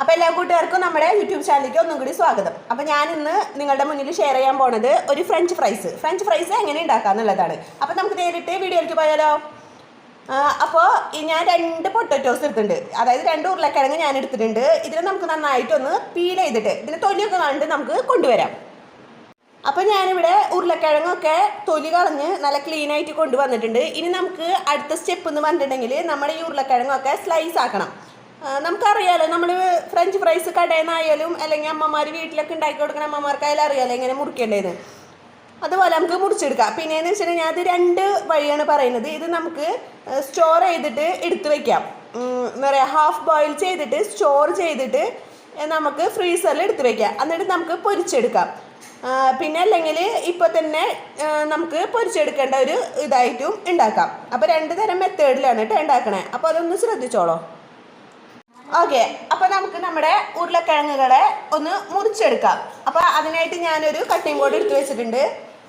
അപ്പോൾ എല്ലാ കൂട്ടുകാർക്കും നമ്മുടെ യൂട്യൂബ് ചാനലിലേക്ക് ഒന്നും കൂടി സ്വാഗതം. അപ്പോൾ ഞാൻ ഇന്ന് നിങ്ങളുടെ മുന്നിൽ ഷെയർ ചെയ്യാൻ പോണത് ഒരു ഫ്രഞ്ച് ഫ്രൈസ് ഫ്രഞ്ച് ഫ്രൈസ് എങ്ങനെ ഉണ്ടാക്കുക എന്നുള്ളതാണ്. അപ്പോൾ നമുക്ക് നേരിട്ട് വീഡിയോയിലേക്ക് പോയാലോ? അപ്പോൾ ഞാൻ രണ്ട് പൊട്ടറ്റോസ് എടുത്തിട്ടുണ്ട്. അതായത് രണ്ട് ഉരുളക്കിഴങ്ങ് ഞാൻ എടുത്തിട്ടുണ്ട്. ഇതിന് നമുക്ക് നന്നായിട്ടൊന്ന് പീൽ ചെയ്തിട്ട് ഇതിന് തൊലിയൊക്കെ കണ്ടിട്ട് നമുക്ക് കൊണ്ടുവരാം. അപ്പോൾ ഞാനിവിടെ ഉരുളക്കിഴങ്ങൊക്കെ തൊലി കളഞ്ഞ് നല്ല ക്ലീൻ ആയിട്ട് കൊണ്ടുവന്നിട്ടുണ്ട്. ഇനി നമുക്ക് അടുത്ത സ്റ്റെപ്പ് എന്ന് പറഞ്ഞിട്ടുണ്ടെങ്കിൽ നമ്മുടെ ഈ ഉരുളക്കിഴങ്ങൊക്കെ സ്ലൈസ് ആക്കണം. നമുക്കറിയാലോ നമ്മൾ ഫ്രഞ്ച് ഫ്രൈസ് കടയിൽ നിന്നായാലും അല്ലെങ്കിൽ അമ്മമാർ വീട്ടിലൊക്കെ ഉണ്ടാക്കി കൊടുക്കുന്ന അമ്മമാർക്കായാലും അറിയാലോ എങ്ങനെ മുറിക്കേണ്ടതെന്ന് അതുപോലെ നമുക്ക് മുറിച്ചെടുക്കാം. പിന്നെയെന്ന് വെച്ചിട്ടുണ്ടെങ്കിൽ അത് രണ്ട് വഴിയാണ് പറയുന്നത്. ഇത് നമുക്ക് സ്റ്റോർ ചെയ്തിട്ട് എടുത്തു വയ്ക്കാം എന്താ പറയുക ഹാഫ് ബോയിൽ ചെയ്തിട്ട് സ്റ്റോർ ചെയ്തിട്ട് നമുക്ക് ഫ്രീസറിൽ എടുത്ത് വയ്ക്കാം എന്നിട്ട് നമുക്ക് പൊരിച്ചെടുക്കാം. പിന്നെ അല്ലെങ്കിൽ ഇപ്പോൾ തന്നെ നമുക്ക് പൊരിച്ചെടുക്കേണ്ട ഒരു ഇതായിട്ടും ഉണ്ടാക്കാം. അപ്പോൾ രണ്ട് തരം മെത്തേഡിലാണ് കേട്ടോ ഉണ്ടാക്കണേ. അപ്പോൾ അതൊന്ന് ശ്രദ്ധിച്ചോളോ. ഓക്കെ അപ്പോൾ നമുക്ക് നമ്മുടെ ഉരുളക്കിഴങ്ങുകളെ ഒന്ന് മുറിച്ചെടുക്കാം. അപ്പോൾ അതിനായിട്ട് ഞാനൊരു കട്ടിംഗ് ബോർഡ് എടുത്തു വെച്ചിട്ടുണ്ട്.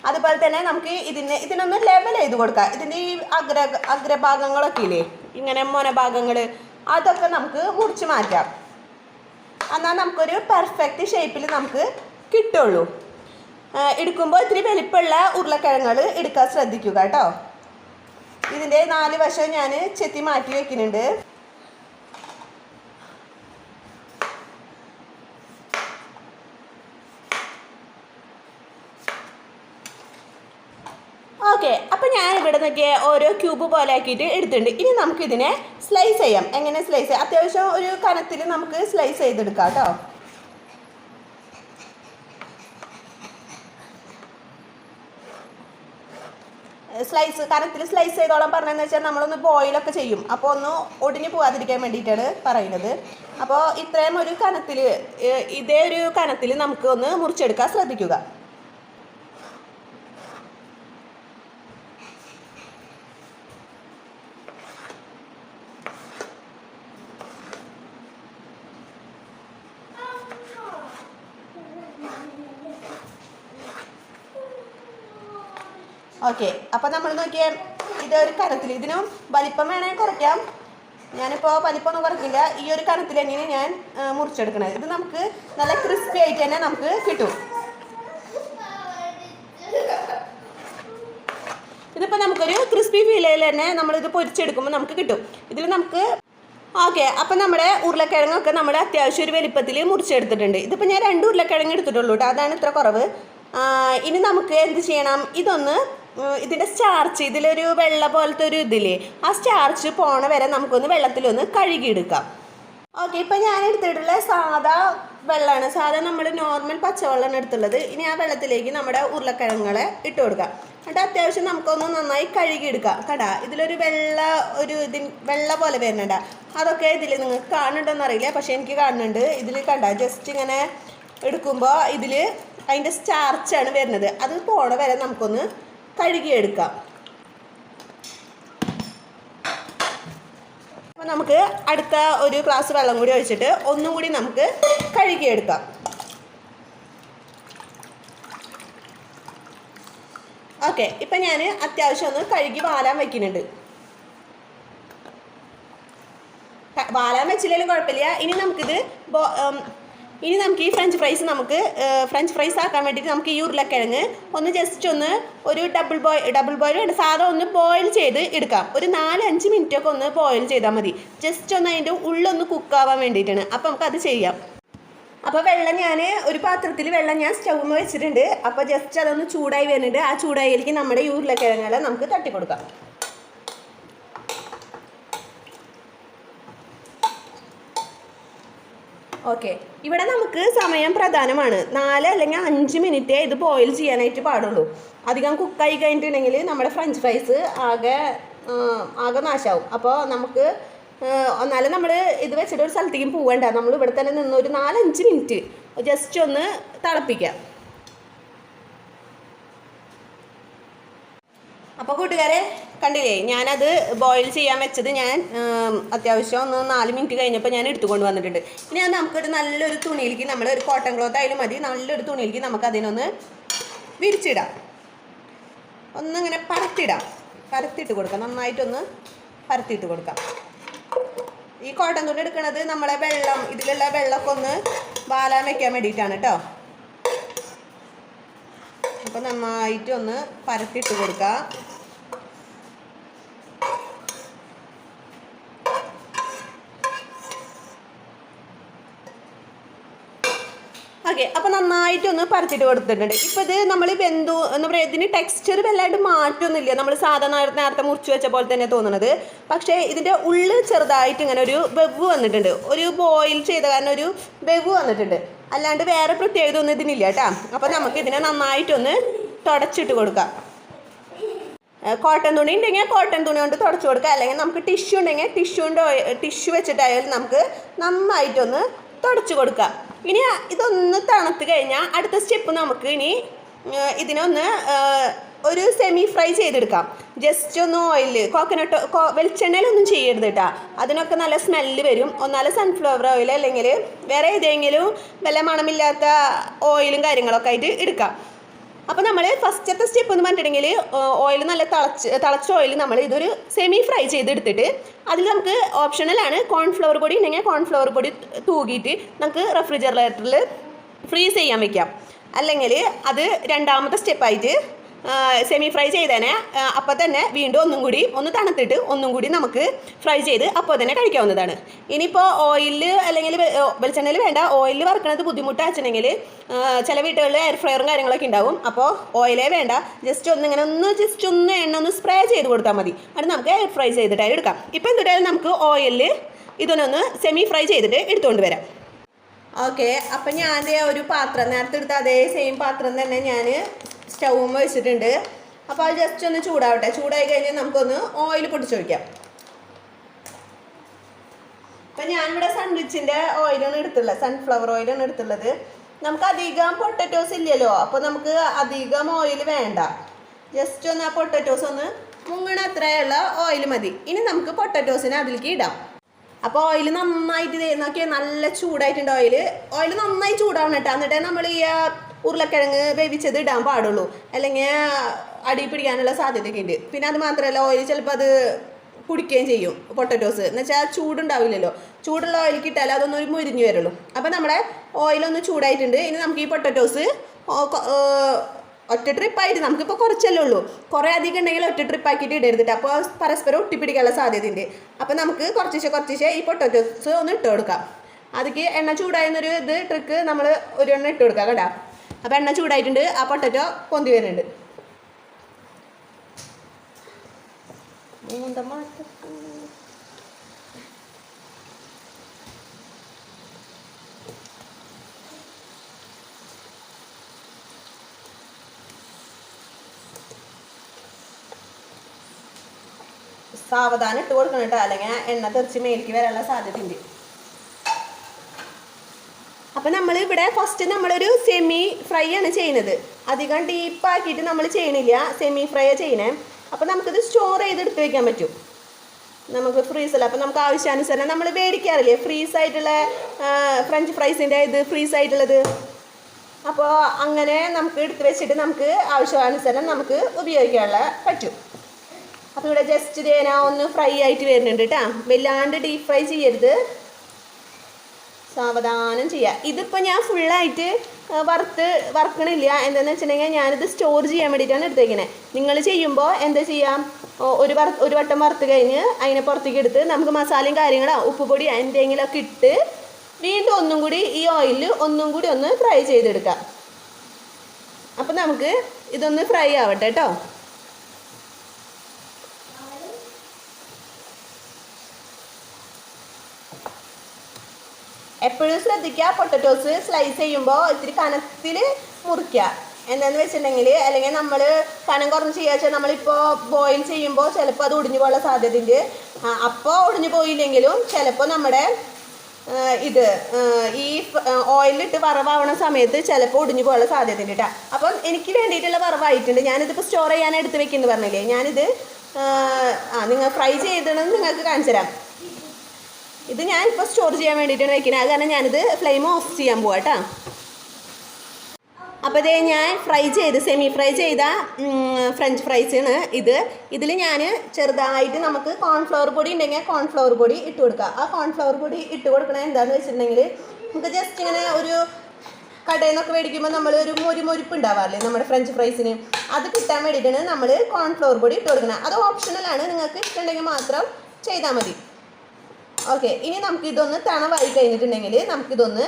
അതുപോലെ തന്നെ നമുക്ക് ഇതിന് ഇതിനൊന്ന് ലെവൽ ചെയ്ത് കൊടുക്കാം. ഇതിന്റെ ഈ അഗ്ര അഗ്രഭാഗങ്ങളൊക്കെ ഇല്ലേ? ഇങ്ങനെ മോനഭാഗങ്ങൾ അതൊക്കെ നമുക്ക് മുറിച്ച് മാറ്റാം. എന്നാൽ നമുക്കൊരു പെർഫെക്റ്റ് ഷേപ്പിൽ നമുക്ക് കിട്ടുള്ളൂ. എടുക്കുമ്പോൾ ഇത്തിരി വലിപ്പമുള്ള ഉരുളക്കിഴങ്ങൾ എടുക്കാൻ ശ്രദ്ധിക്കുക കേട്ടോ. ഇതിന്റെ നാല് വശം ഞാൻ ചെത്തി മാറ്റി വെക്കുന്നുണ്ട് ഓക്കെ അപ്പം ഞാൻ ഇവിടെ ഓരോ ക്യൂബ് പോലെ ആക്കിയിട്ട് എടുത്തിട്ടുണ്ട്. ഇനി നമുക്കിതിനെ സ്ലൈസ് ചെയ്യാം. എങ്ങനെ സ്ലൈസ് ചെയ്യാം? അത്യാവശ്യം ഒരു കനത്തിൽ നമുക്ക് സ്ലൈസ് ചെയ്തെടുക്കാം കേട്ടോ. സ്ലൈസ് കനത്തിൽ സ്ലൈസ് ചെയ്തോളം പറഞ്ഞതെന്ന് വെച്ചാൽ നമ്മളൊന്ന് ബോയിലൊക്കെ ചെയ്യും. അപ്പോൾ ഒന്ന് ഒടിഞ്ഞു പോകാതിരിക്കാൻ വേണ്ടിയിട്ടാണ് പറയുന്നത്. അപ്പോൾ ഇത്രയും ഒരു കനത്തിൽ ഇതേ ഒരു കനത്തിൽ നമുക്ക് ഒന്ന് മുറിച്ചെടുക്കാൻ ശ്രദ്ധിക്കുക. ഓക്കെ അപ്പം നമ്മൾ നോക്കിയാൽ ഒരു കനത്തിൽ ഇതിനും വലിപ്പം വേണമെങ്കിൽ കുറയ്ക്കാം. ഞാനിപ്പോൾ വലിപ്പമൊന്നും കുറയ്ക്കില്ല. ഈ ഒരു കനത്തിൽ തന്നെയാണ് ഞാൻ മുറിച്ചെടുക്കണത്. ഇത് നമുക്ക് നല്ല ക്രിസ്പി ആയിട്ട് തന്നെ നമുക്ക് കിട്ടും. ഇതിപ്പോൾ നമുക്കൊരു ക്രിസ്പി ഫീലയിൽ തന്നെ നമ്മളിത് പൊരിച്ചെടുക്കുമ്പോൾ നമുക്ക് കിട്ടും. ഇതിൽ നമുക്ക് ഓക്കെ അപ്പം നമ്മുടെ ഉരുളക്കിഴങ്ങൊക്കെ നമ്മുടെ അത്യാവശ്യം ഒരു വലിപ്പത്തിൽ മുറിച്ചെടുത്തിട്ടുണ്ട്. ഇതിപ്പോൾ ഞാൻ രണ്ട് ഉരുളക്കിഴങ്ങ് എടുത്തിട്ടുള്ളൂ കേട്ടോ അതാണ് ഇത്ര കുറവ്. ഇനി നമുക്ക് എന്ത് ചെയ്യണം? ഇതൊന്ന് ഇതിന്റെ സ്റ്റാർച്ച് ഇതിലൊരു വെള്ള പോലത്തെ ഒരു ഇതില്ലേ? ആ സ്റ്റാർച്ച് പോണ വരെ നമുക്കൊന്ന് വെള്ളത്തിലൊന്ന് കഴുകിയെടുക്കാം. ഓക്കെ ഇപ്പം ഞാൻ എടുത്തിട്ടുള്ള സാധാ വെള്ളമാണ് സാധാ നമ്മൾ നോർമൽ പച്ചവെള്ളമാണ് എടുത്തുള്ളത്. ഇനി ആ വെള്ളത്തിലേക്ക് നമ്മുടെ ഉരുളക്കിഴങ്ങളെ ഇട്ട് കൊടുക്കാം. എന്നിട്ട് അത്യാവശ്യം നമുക്കൊന്ന് നന്നായി കഴുകിയെടുക്കാം. കടാ ഇതിലൊരു വെള്ള ഒരു ഇതിൻ വെള്ള പോലെ വരുന്നുണ്ട. അതൊക്കെ ഇതിൽ നിങ്ങൾക്ക് കാണുന്നുണ്ടോ അറിയില്ല. പക്ഷേ എനിക്ക് കാണുന്നുണ്ട്. ഇതിൽ കണ്ട ജസ്റ്റ് ഇങ്ങനെ എടുക്കുമ്പോൾ ഇതിൽ അതിന്റെ സ്റ്റാർച്ചാണ് വരുന്നത്. അത് പോണ വരെ നമുക്കൊന്ന് കഴുകിയെടുക്കാം. അപ്പോൾ നമുക്ക് അടുത്ത ഒരു ഗ്ലാസ് വെള്ളം കൂടി ഒഴിച്ചിട്ട് ഒന്നും കൂടി നമുക്ക് കഴുകിയെടുക്കാം. ഓക്കെ ഇപ്പം ഞാൻ അത്യാവശ്യം ഒന്ന് കഴുകി വാലാൻ വെക്കുന്നുണ്ട്. ക- വാലാൻ വെച്ചില്ലെങ്കിലും കുഴപ്പമില്ല. ഇനി നമുക്കിത് ഇനി നമുക്ക് ഈ ഫ്രഞ്ച് ഫ്രൈസ് നമുക്ക് ഫ്രഞ്ച് ഫ്രൈസ് ആക്കാൻ വേണ്ടിയിട്ട് നമുക്ക് ഈ ഉരുളക്കിഴങ്ങ് ഒന്ന് ജസ്റ്റ് ഒന്ന് ഒരു ഡബിൾ ബോയ് ഡബിൾ ബോയിൽ വേണ്ട സാധാ ഒന്ന് ബോയിൽ ചെയ്ത് എടുക്കാം. ഒരു നാല് അഞ്ച് മിനിറ്റ് ഒക്കെ ഒന്ന് ബോയിൽ ചെയ്താൽ മതി. ജസ്റ്റ് ഒന്ന് അതിന്റെ ഉള്ളൊന്ന് കുക്കാവാൻ വേണ്ടിയിട്ടാണ്. അപ്പോൾ നമുക്ക് അത് ചെയ്യാം. അപ്പോൾ വെള്ളം ഞാൻ ഒരു പാത്രത്തിൽ വെള്ളം ഞാൻ സ്റ്റൗമ്മ വെച്ചിട്ടുണ്ട്. അപ്പോൾ ജസ്റ്റ് അതൊന്ന് ചൂടായി വരുന്നുണ്ട്. ആ ചൂടായിലേക്ക് നമ്മുടെ ഈ ഉരുളക്കിഴങ്ങുകളെ നമുക്ക് തട്ടിക്കൊടുക്കാം. ഓക്കെ. ഇവിടെ നമുക്ക് സമയം പ്രധാനമാണ്. നാല് അല്ലെങ്കിൽ അഞ്ച് മിനിറ്റേ ഇത് ബോയിൽ ചെയ്യാനായിട്ട് പാടുള്ളൂ. അധികം കുക്കായി കഴിഞ്ഞിട്ടുണ്ടെങ്കിൽ നമ്മുടെ ഫ്രഞ്ച് ഫ്രൈസ് ആകെ ആകെ നാശാവും. അപ്പോൾ നമുക്ക് എന്നാലും നമ്മൾ ഇത് വെച്ചിട്ട് ഒരു സ്ഥലത്തേക്കും പോവേണ്ട. നമ്മൾ ഇവിടെ തന്നെ നിന്ന് ഒരു നാലഞ്ച് മിനിറ്റ് ജസ്റ്റ് ഒന്ന് തിളപ്പിക്കാം അപ്പോൾ കൂട്ടുകാരെ കണ്ടില്ലേ ഞാനത് ബോയിൽ ചെയ്യാൻ വെച്ചത് ഞാൻ അത്യാവശ്യം ഒന്ന് നാല് മിനിറ്റ് കഴിഞ്ഞപ്പോൾ ഞാൻ എടുത്തുകൊണ്ട് വന്നിട്ടുണ്ട്. ഇനി അത് നമുക്കൊരു നല്ലൊരു തുണിയിലേക്ക് നമ്മൾ ഒരു കോട്ടൺ ക്ലോത്ത് ആയാലും മതി. നല്ലൊരു തുണിയിലേക്ക് നമുക്ക് അതിനൊന്ന് വിരിച്ചിടാം. ഒന്നിങ്ങനെ പരത്തിടാം. പരത്തിയിട്ട് കൊടുക്കാം. നന്നായിട്ടൊന്ന് പരത്തിയിട്ട് കൊടുക്കാം. ഈ കോട്ടൺ തുണി എടുക്കുന്നത് നമ്മളെ വെള്ളം ഇതിലുള്ള വെള്ളമൊക്കെ ഒന്ന് വാലാൻ വെക്കാൻ വേണ്ടിയിട്ടാണ് കേട്ടോ അപ്പം നന്നായിട്ട് ഒന്ന് പരത്തിയിട്ട് കൊടുക്കുക ഓക്കെ അപ്പോൾ നന്നായിട്ട് ഒന്ന് പരത്തിട്ട് കൊടുത്തിട്ടുണ്ട്. ഇപ്പോൾ ഇത് നമ്മൾ വെന്തു എന്താ പറയുക ഇതിന് ടെക്സ്ചർ വല്ലാണ്ട് മാറ്റമൊന്നുമില്ല നമ്മൾ സാധാരണ നേരത്തെ നേരത്തെ മുറിച്ച് വെച്ച പോലെ തന്നെ തോന്നുന്നത് പക്ഷേ ഇതിന്റെ ഉള്ളിൽ ചെറുതായിട്ട് ഇങ്ങനെ ഒരു വെവ് വന്നിട്ടുണ്ട്. ഒരു ബോയിൽ ചെയ്ത കാരണം ഒരു വെവ് വന്നിട്ടുണ്ട്. അല്ലാണ്ട് വേറെ പ്രത്യേകത ഒന്നും ഇതിനില്ല കേട്ടോ. അപ്പോൾ നമുക്ക് ഇതിനെ നന്നായിട്ടൊന്ന് തുടച്ചിട്ട് കൊടുക്കാം. കോട്ടൺ തുണി ഉണ്ടെങ്കിൽ കോട്ടൺ തുണി കൊണ്ട് തുടച്ചു കൊടുക്കുക അല്ലെങ്കിൽ നമുക്ക് ടിഷ്യൂ ഉണ്ടെങ്കിൽ ടിഷ്യൂ കൊണ്ട് ടിഷ്യൂ വെച്ചിട്ടായാലും നമുക്ക് നന്നായിട്ടൊന്ന് തുടച്ചു കൊടുക്കാം. ഇനി ഇതൊന്ന് തണുത്ത് കഴിഞ്ഞാൽ അടുത്ത സ്റ്റെപ്പ് നമുക്ക് ഇനി ഇതിനൊന്ന് ഒരു സെമി ഫ്രൈ ചെയ്തെടുക്കാം. ജസ്റ്റ് ഒന്ന് ഓയിൽ കോക്കനട്ട് വെളിച്ചെണ്ണയിലൊന്നും ചെയ്യരുത് കേട്ടോ അതിനൊക്കെ നല്ല സ്മെല്ല് വരും. ഒന്നാൽ സൺഫ്ലവർ ഓയിൽ അല്ലെങ്കിൽ വേറെ ഏതെങ്കിലും വല്ല മണമില്ലാത്ത ഓയിലും കാര്യങ്ങളൊക്കെ ആയിട്ട് എടുക്കാം. അപ്പോൾ നമ്മൾ ഫസ്റ്റത്തെ സ്റ്റെപ്പ് എന്ന് പറഞ്ഞിട്ടുണ്ടെങ്കിൽ ഓയിൽ നല്ല തിളച്ച് തിളച്ച ഓയിൽ നമ്മൾ ഇതൊരു സെമി ഫ്രൈ ചെയ്തെടുത്തിട്ട് അതിൽ നമുക്ക് ഓപ്ഷണലാണ് കോൺഫ്ലവർ പൊടി ഉണ്ടെങ്കിൽ കോൺഫ്ലവർ പൊടി തൂകിയിട്ട് നമുക്ക് റെഫ്രിജറേറ്ററിൽ ഫ്രീസ് ചെയ്യാൻ വെക്കാം. അല്ലെങ്കിൽ അത് രണ്ടാമത്തെ സ്റ്റെപ്പായിട്ട് സെമി ഫ്രൈ ചെയ്തേനെ. അപ്പോൾ തന്നെ വീണ്ടും ഒന്നും കൂടി ഒന്ന് തണുത്തിട്ട് ഒന്നും കൂടി നമുക്ക് ഫ്രൈ ചെയ്ത് അപ്പോൾ തന്നെ കഴിക്കാവുന്നതാണ്. ഇനിയിപ്പോൾ ഓയിലിൽ അല്ലെങ്കിൽ വെളിച്ചെണ്ണയിൽ വേണ്ട. ഓയിലിൽ വറുക്കണത് ബുദ്ധിമുട്ടാച്ചിട്ടുണ്ടെങ്കിൽ ചില വീട്ടുകളിൽ എയർ ഫ്രയറും കാര്യങ്ങളൊക്കെ ഉണ്ടാവും. അപ്പോൾ ഓയിലേ വേണ്ട. ജസ്റ്റ് ഒന്ന് ഇങ്ങനെ ഒന്ന് ജസ്റ്റ് ഒന്ന് എണ്ണ ഒന്ന് സ്പ്രേ ചെയ്ത് കൊടുത്താൽ മതി. അത് നമുക്ക് എയർ ഫ്രൈ ചെയ്തിട്ടായി എടുക്കാം. ഇപ്പോൾ എന്തുട്ടായാലും നമുക്ക് ഓയിലിൽ ഇതിനൊന്ന് സെമി ഫ്രൈ ചെയ്തിട്ട് എടുത്തുകൊണ്ട് വരാം. ഓക്കെ അപ്പം ഞാൻ ഒരു പാത്രം നേരത്തെ എടുത്ത അതേ സെയിം പാത്രം തന്നെ ഞാൻ സ്റ്റൗമ്മ വെച്ചിട്ടുണ്ട്. അപ്പോൾ അത് ജസ്റ്റ് ഒന്ന് ചൂടാവട്ടെ. ചൂടായി കഴിഞ്ഞാൽ നമുക്കൊന്ന് ഓയിൽ പൊട്ടിച്ചൊഴിക്കാം അപ്പം ഞാനിവിടെ സൺറിച്ചിന്റെ ഓയിലാണ് എടുത്തുള്ളത്. സൺഫ്ലവർ ഓയിലാണ് എടുത്തുള്ളത്. നമുക്ക് അധികം പൊട്ടറ്റോസ് ഇല്ലല്ലോ. അപ്പോൾ നമുക്ക് അധികം ഓയിൽ വേണ്ട. ജസ്റ്റ് ഒന്ന് ആ പൊട്ടറ്റോസ് ഒന്ന് മുങ്ങണ അത്രയുള്ള ഓയിൽ മതി. ഇനി നമുക്ക് പൊട്ടറ്റോസിനെ അതിലേക്ക് ഇടാം. അപ്പോൾ ഓയിൽ നന്നായിട്ട് നോക്കിയാൽ നല്ല ചൂടായിട്ടുണ്ട് ഓയിൽ ഓയിൽ നന്നായി ചൂടാവണം കേട്ടോ. എന്നിട്ടേ നമ്മൾ ഈ ഉരുളക്കിഴങ്ങ് വേവിച്ചത് ഇടാൻ പാടുള്ളൂ. അല്ലെങ്കിൽ അടി പിടിക്കാനുള്ള സാധ്യതയൊക്കെ ഉണ്ട്. പിന്നെ അത് മാത്രമല്ല ഓയിൽ ചിലപ്പോൾ അത് കുടിക്കുകയും ചെയ്യും പൊട്ടറ്റോസ് എന്ന് വെച്ചാൽ ചൂടുണ്ടാവില്ലല്ലോ. ചൂടുള്ള ഓയിൽ ഇട്ടാൽ അതൊന്നും ഒരു മുരിഞ്ഞു വരുള്ളൂ. അപ്പോൾ നമ്മുടെ ഓയിലൊന്ന് ചൂടായിട്ടുണ്ട്. ഇനി നമുക്ക് ഈ പൊട്ടറ്റോസ് ഒറ്റ ട്രിപ്പായിട്ട് നമുക്കിപ്പോൾ കുറച്ചല്ലേ ഉള്ളൂ. കുറേ അധികം ഉണ്ടെങ്കിൽ ഒറ്റ ട്രിപ്പാക്കിയിട്ട് ഇടരുതിട്ട് അപ്പോൾ പരസ്പരം ഒട്ടിപ്പിടിക്കാനുള്ള സാധ്യതയുണ്ട്. അപ്പോൾ നമുക്ക് കുറച്ചേശേ കുറച്ചേശേ ഈ പൊട്ടറ്റോസ് ഒന്ന് ഇട്ട് കൊടുക്കാം. അതിക്ക് എണ്ണ ചൂടായെന്നൊരു ഇത് ട്രിക്ക് നമ്മൾ ഒരു എണ്ണ ഇട്ട് കൊടുക്കാം കേട്ടോ. അപ്പോൾ എണ്ണ ചൂടായിട്ടുണ്ട്. ആ പൊട്ടറ്റോ പൊന്തി വരുന്നുണ്ട്. സാവധാനം ഇട്ട് കൊടുക്കണം കേട്ടോ. അല്ലെങ്കിൽ എണ്ണ തെറിച്ച് മേലേക്ക് വരാനുള്ള സാധ്യതയുണ്ട്. അപ്പം നമ്മൾ ഇവിടെ ഫസ്റ്റ് നമ്മളൊരു സെമി ഫ്രൈ ആണ് ചെയ്യുന്നത്. അധികം ഡീപ്പാക്കിയിട്ട് നമ്മൾ ചെയ്യണില്ല. സെമി ഫ്രൈ ചെയ്യണേ. അപ്പം നമുക്കിത് സ്റ്റോർ ചെയ്ത് എടുത്ത് വെക്കാൻ പറ്റും. നമുക്ക് ഫ്രീസല്ല അപ്പോൾ നമുക്ക് ആവശ്യാനുസരണം നമ്മൾ മേടിക്കാറില്ലേ? ഫ്രീസ് ആയിട്ടുള്ള ഫ്രഞ്ച് ഫ്രൈസിന്റെ ഇത് ഫ്രീസ് ആയിട്ടുള്ളത്. അപ്പോൾ അങ്ങനെ നമുക്ക് എടുത്ത് വെച്ചിട്ട് നമുക്ക് ആവശ്യാനുസരണം നമുക്ക് ഉപയോഗിക്കാനുള്ള പറ്റും. അപ്പോൾ ഇവിടെ ജസ്റ്റ് തേന ഒന്ന് ഫ്രൈ ആയിട്ട് വരുന്നുണ്ട് കേട്ടോ വല്ലാണ്ട് ഡീപ്പ് ഫ്രൈ ചെയ്യരുത്. സാവധാനം ചെയ്യുക ഇതിപ്പോൾ ഞാൻ ഫുള്ളായിട്ട് വറുത്ത് വറുക്കണില്ല. എന്താണെന്ന് വെച്ചിട്ടുണ്ടെങ്കിൽ ഞാനിത് സ്റ്റോർ ചെയ്യാൻ വേണ്ടിയിട്ടാണ് എടുത്തേക്കുന്നത് നിങ്ങൾ ചെയ്യുമ്പോൾ എന്താ ചെയ്യാം? ഒരു വറ ഒരു വട്ടം വറുത്ത് കഴിഞ്ഞ് അതിനെ പുറത്തേക്ക് എടുത്ത് നമുക്ക് മസാലയും കാര്യങ്ങളോ ഉപ്പുപൊടി എന്തെങ്കിലുമൊക്കെ ഇട്ട് വീണ്ടും ഒന്നും കൂടി ഈ ഓയിലിൽ ഒന്നും കൂടി ഒന്ന് ഫ്രൈ ചെയ്തെടുക്കാം. അപ്പം നമുക്ക് ഇതൊന്ന് ഫ്രൈ ആവട്ടെ കേട്ടോ എപ്പോഴും ശ്രദ്ധിക്കുക. പൊട്ടറ്റോസ് സ്ലൈസ് ചെയ്യുമ്പോൾ ഇത്തിരി കനത്തിൽ മുറിക്കുക. എന്താണെന്ന് വെച്ചിട്ടുണ്ടെങ്കിൽ അല്ലെങ്കിൽ നമ്മൾ കനം കുറഞ്ഞ് ചെയ്യുക വെച്ചാൽ നമ്മളിപ്പോൾ ബോയിൽ ചെയ്യുമ്പോൾ ചിലപ്പോൾ അത് ഒടിഞ്ഞു പോകാനുള്ള സാധ്യതയുണ്ട്. അപ്പോൾ ഒടിഞ്ഞു പോയില്ലെങ്കിലും ചിലപ്പോൾ നമ്മുടെ ഇത് ഈ ഓയിലിട്ട് വറവാവണ സമയത്ത് ചിലപ്പോൾ ഒടിഞ്ഞു പോകാനുള്ള സാധ്യതയുണ്ട് കേട്ടോ. അപ്പം എനിക്ക് വേണ്ടിയിട്ടുള്ള വറവായിട്ടുണ്ട്. ഞാനിതിപ്പോൾ സ്റ്റോർ ചെയ്യാൻ എടുത്ത് വെക്കുന്നു പറഞ്ഞില്ലേ? ഞാനിത് ആ നിങ്ങൾ ഫ്രൈ ചെയ്തതെന്ന് നിങ്ങൾക്ക് കാണിച്ചു തരാം. ഇത് ഞാൻ ഇപ്പോൾ സ്റ്റോർ ചെയ്യാൻ വേണ്ടിയിട്ടാണ് വെക്കുന്നത് അത് കാരണം ഞാനിത് ഫ്ലെയിം ഓഫ് ചെയ്യാൻ പോവാം കേട്ടോ അപ്പോൾ ഇതേ ഞാൻ ഫ്രൈ ചെയ്ത് സെമി ഫ്രൈ ചെയ്ത ഫ്രഞ്ച് ഫ്രൈസാണ് ഇത്. ഇതിൽ ഞാൻ ചെറുതായിട്ട് നമുക്ക് കോൺഫ്ലവർ പൊടി ഉണ്ടെങ്കിൽ കോൺഫ്ലവർ പൊടി ഇട്ട് കൊടുക്കുക ആ കോൺഫ്ലവർ പൊടി ഇട്ട് കൊടുക്കണത് എന്താണെന്ന് വെച്ചിട്ടുണ്ടെങ്കിൽ നമുക്ക് ജസ്റ്റ് ഇങ്ങനെ ഒരു കടയിൽ നിന്നൊക്കെ മേടിക്കുമ്പോൾ നമ്മൾ ഒരു മൊരി മൊരിപ്പ് ഉണ്ടാവാറില്ലേ നമ്മുടെ ഫ്രഞ്ച് ഫ്രൈസിന് അത് കിട്ടാൻ വേണ്ടിയിട്ടാണ് നമ്മൾ കോൺഫ്ലവർ പൊടി ഇട്ട് കൊടുക്കുന്നത് അത് ഓപ്ഷണലാണ് നിങ്ങൾക്ക് ഇഷ്ടമുണ്ടെങ്കിൽ മാത്രം ചെയ്താൽ മതി. ഓക്കെ ഇനി നമുക്ക് ഇതൊന്ന് തണവായി കഴിഞ്ഞിട്ടുണ്ടെങ്കിൽ നമുക്കിതൊന്ന്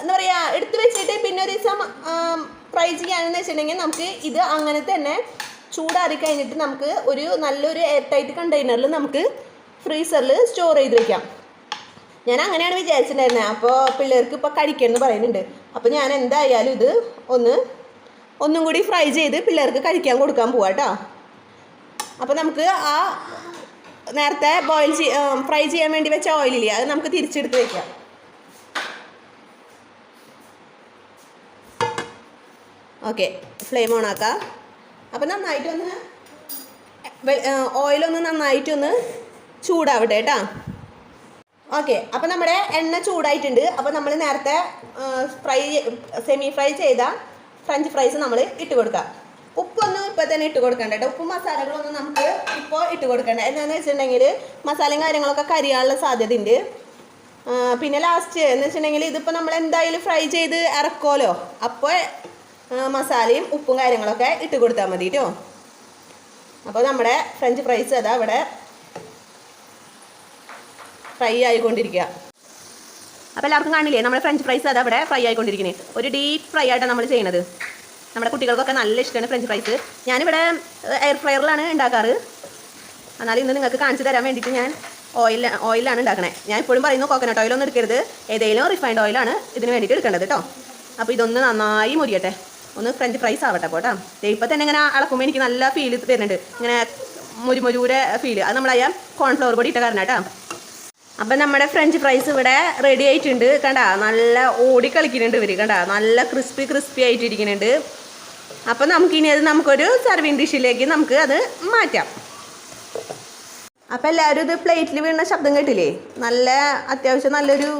എന്താ പറയുക എടുത്തു വെച്ചിട്ട് പിന്നെ ഒരു ദിവസം ഫ്രൈ ചെയ്യാനെന്ന് വെച്ചിട്ടുണ്ടെങ്കിൽ നമുക്ക് ഇത് അങ്ങനെ തന്നെ ചൂടാറി കഴിഞ്ഞിട്ട് നമുക്ക് ഒരു നല്ലൊരു എയർ ടൈറ്റ് കണ്ടെയ്നറിൽ നമുക്ക് ഫ്രീസറിൽ സ്റ്റോർ ചെയ്ത് വെക്കാം. ഞാൻ അങ്ങനെയാണ് വിചാരിച്ചിട്ടുണ്ടായിരുന്നത് അപ്പോൾ പിള്ളേർക്ക് ഇപ്പോൾ കഴിക്കണമെന്ന് പറയുന്നുണ്ട്. അപ്പോൾ ഞാൻ എന്തായാലും ഇത് ഒന്ന് ഒന്നും കൂടി ഫ്രൈ ചെയ്ത് പിള്ളേർക്ക് കഴിക്കാൻ കൊടുക്കാൻ പോവാട്ടോ അപ്പോൾ നമുക്ക് ആ നേരത്തെ ബോയിൽ ഫ്രൈ ചെയ്യാൻ വേണ്ടി വെച്ച ഓയിലില്ലേ അത് നമുക്ക് തിരിച്ചെടുത്ത് വെക്കാം. ഓക്കെ ഫ്ലെയിം ഓൺ ആക്കാം. അപ്പം നന്നായിട്ടൊന്ന് ഓയിലൊന്ന് നന്നായിട്ടൊന്ന് ചൂടാവട്ടെ കേട്ടോ ഓക്കെ അപ്പം നമ്മുടെ എണ്ണ ചൂടായിട്ടുണ്ട്. അപ്പോൾ നമ്മൾ നേരത്തെ ഫ്രൈ സെമി ഫ്രൈ ചെയ്ത ഫ്രഞ്ച് ഫ്രൈസ് നമ്മൾ ഇട്ട് കൊടുക്കാം. ഉപ്പൊന്നും ഇപ്പോൾ തന്നെ ഇട്ട് കൊടുക്കണ്ട ഉപ്പും മസാലകളൊന്നും നമുക്ക് ഇപ്പൊ ഇട്ട് കൊടുക്കണ്ട. എന്താണെന്ന് വെച്ചിട്ടുണ്ടെങ്കിൽ മസാലയും കാര്യങ്ങളൊക്കെ കരിയാനുള്ള സാധ്യത ഉണ്ട് പിന്നെ ലാസ്റ്റ് എന്ന് വെച്ചിട്ടുണ്ടെങ്കിൽ ഇതിപ്പോൾ നമ്മൾ എന്തായാലും ഫ്രൈ ചെയ്ത് ഇറക്കുമല്ലോ അപ്പോൾ മസാലയും ഉപ്പും കാര്യങ്ങളൊക്കെ ഇട്ട് കൊടുത്താൽ മതി കേട്ടോ അപ്പോൾ നമ്മുടെ ഫ്രഞ്ച് ഫ്രൈസ് അതാ ഇവിടെ ഫ്രൈ ആയിക്കൊണ്ടിരിക്കുക അപ്പോൾ എല്ലാവർക്കും കാണില്ലേ? നമ്മുടെ ഫ്രഞ്ച് ഫ്രൈസ് അതാ അവിടെ ഫ്രൈ ആയിക്കൊണ്ടിരിക്കുന്നത് ഒരു ഡീപ്പ് ഫ്രൈ ആയിട്ടാണ് നമ്മൾ ചെയ്യണത്. നമ്മുടെ കുട്ടികൾക്കൊക്കെ നല്ല ഇഷ്ടമാണ് ഫ്രഞ്ച് ഫ്രൈസ് ഞാനിവിടെ എയർ ഫ്രയറിലാണ് ഉണ്ടാക്കാറ്. എന്നാലും ഇന്ന് നിങ്ങൾക്ക് കാണിച്ചു തരാൻ വേണ്ടിയിട്ട് ഞാൻ ഓയിൽ ഓയിലാണ് ഉണ്ടാക്കണേ. ഞാൻ ഇപ്പോഴും പറയുന്നു കോക്കനട്ട് ഓയിലൊന്നും എടുക്കരുത്. ഏതെങ്കിലും റിഫൈൻഡ് ഓയിലാണ് ഇതിന് വേണ്ടിയിട്ട് എടുക്കേണ്ടത് കേട്ടോ അപ്പോൾ ഇതൊന്ന് നന്നായി മുരിയട്ടെ. ഒന്ന് ഫ്രഞ്ച് ഫ്രൈസ് ആവട്ടെ കേട്ടോ ഇപ്പം തന്നെ ഇങ്ങനെ അളക്കുമ്പോൾ എനിക്ക് നല്ല ഫീൽ തരുന്നുണ്ട് ഇങ്ങനെ മുരുമുരൂരെ ഫീൽ അത് നമ്മളായ കോൺഫ്ലവർ പൊടി ഇട്ട കാരണം കേട്ടോ അപ്പം നമ്മുടെ ഫ്രഞ്ച് ഫ്രൈസ് ഇവിടെ റെഡി ആയിട്ടുണ്ട്. കണ്ട നല്ല ഓടി കളിക്കുന്നുണ്ട് ഇവർ കണ്ട നല്ല ക്രിസ്പി ക്രിസ്പി ആയിട്ടിരിക്കുന്നുണ്ട്. അപ്പം നമുക്കിനി അത് നമുക്കൊരു സർവിങ് ഡിഷിലേക്ക് നമുക്ക് അത് മാറ്റാം. അപ്പോൾ എല്ലാവരും ഇത് പ്ലേറ്റിൽ വീണ ശബ്ദം കേട്ടില്ലേ? നല്ല അത്യാവശ്യം നല്ലൊരു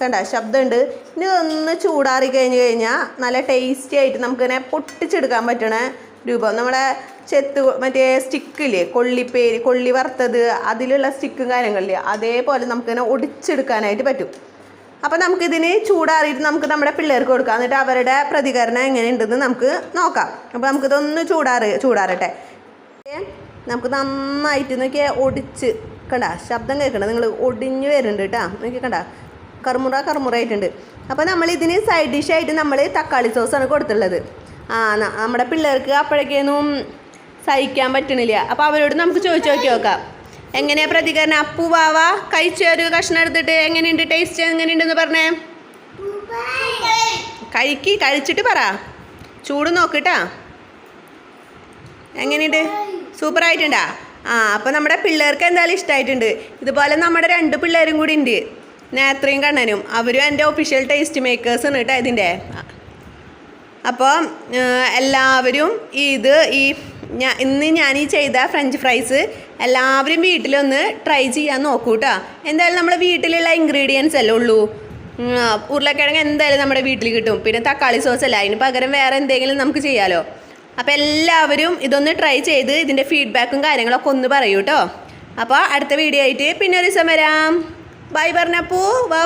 കണ്ട ശബ്ദമുണ്ട്. ഇനി ഒന്ന് ചൂടാറി കഴിഞ്ഞ് കഴിഞ്ഞാൽ നല്ല ടേസ്റ്റി ആയിട്ട് നമുക്കിങ്ങനെ പൊട്ടിച്ചെടുക്കാൻ പറ്റണ രൂപം. നമ്മുടെ ചെത്ത് മറ്റേ സ്റ്റിക്കില്ലേ കൊള്ളിപ്പേര് കൊള്ളി വറുത്തത് അതിലുള്ള സ്റ്റിക്കും കാര്യങ്ങളില്ലേ അതേപോലെ നമുക്കിങ്ങനെ ഒടിച്ചെടുക്കാനായിട്ട് പറ്റും. അപ്പോൾ നമുക്കിതിന് ചൂടാറിയിട്ട് നമുക്ക് നമ്മുടെ പിള്ളേർക്ക് കൊടുക്കാം. എന്നിട്ട് അവരുടെ പ്രതികരണം എങ്ങനെയുണ്ടെന്ന് നമുക്ക് നോക്കാം. അപ്പോൾ നമുക്കിതൊന്ന് ചൂടാറ് ചൂടാറട്ടെ. നമുക്ക് നന്നായിട്ട് നോക്കിയാൽ ഒടിച്ച് കണ്ട? ശബ്ദം കേൾക്കണ്ട. നിങ്ങൾ ഒടിഞ്ഞു വരുന്നുണ്ട് കേട്ടോ. നോക്കി കണ്ട? കറുമുറ കറുമുറ ആയിട്ടുണ്ട് അപ്പോൾ നമ്മൾ ഇതിന് സൈഡ് ഡിഷായിട്ട് നമ്മൾ തക്കാളി സോസാണ് കൊടുത്തുള്ളത് ആ നമ്മുടെ പിള്ളേർക്ക് അപ്പോഴേക്കൊന്നും സഹിക്കാൻ പറ്റണില്ല. അപ്പോൾ അവരോട് നമുക്ക് ചോദിച്ചു നോക്കി നോക്കാം. എങ്ങനെയാ പ്രതികരണം? അപ്പു വാവ കഴിച്ച ഒരു കഷ്ണം എടുത്തിട്ട്? എങ്ങനെയുണ്ട് ടേസ്റ്റ് എങ്ങനെയുണ്ടെന്ന് പറഞ്ഞേ? കഴിക്ക് കഴിച്ചിട്ട് പറ. ചൂട് നോക്കിട്ടാ. എങ്ങനെയുണ്ട്? സൂപ്പർ ആയിട്ടുണ്ടാ ആ അപ്പോൾ നമ്മുടെ പിള്ളേർക്ക് എന്തായാലും ഇഷ്ടമായിട്ടുണ്ട് ഇതുപോലെ നമ്മുടെ രണ്ട് പിള്ളേരും കൂടി ഉണ്ട്. നേത്രയും കണ്ണനും. അവരും എന്റെ ഒഫീഷ്യൽ ടേസ്റ്റ് മേക്കേഴ്സ് ആണ് കേട്ടോ ഇതിന്റെ. അപ്പോൾ എല്ലാവരും ഇത് ഈ ഞാൻ ഇന്ന് ഞാൻ ഈ ചെയ്ത ഫ്രഞ്ച് ഫ്രൈസ് എല്ലാവരും വീട്ടിലൊന്ന് ട്രൈ ചെയ്യാൻ നോക്കൂ കേട്ടോ എന്തായാലും നമ്മുടെ വീട്ടിലുള്ള ഇൻഗ്രീഡിയൻസ് അല്ലേ ഉള്ളൂ. ഉരുളക്കിഴങ്ങ് എന്തായാലും നമ്മുടെ വീട്ടിൽ കിട്ടും. പിന്നെ തക്കാളി സോസ് അല്ല? അതിന് പകരം വേറെ എന്തെങ്കിലും നമുക്ക് ചെയ്യാമല്ലോ അപ്പോൾ എല്ലാവരും ഇതൊന്ന് ട്രൈ ചെയ്ത് ഇതിന്റെ ഫീഡ്ബാക്കും കാര്യങ്ങളൊക്കെ ഒന്ന് പറയൂ കേട്ടോ അപ്പോൾ അടുത്ത വീഡിയോ ആയിട്ട് പിന്നെ ഒരു ദിവസം വരാം. ബൈ പറഞ്ഞപ്പൂ. വാ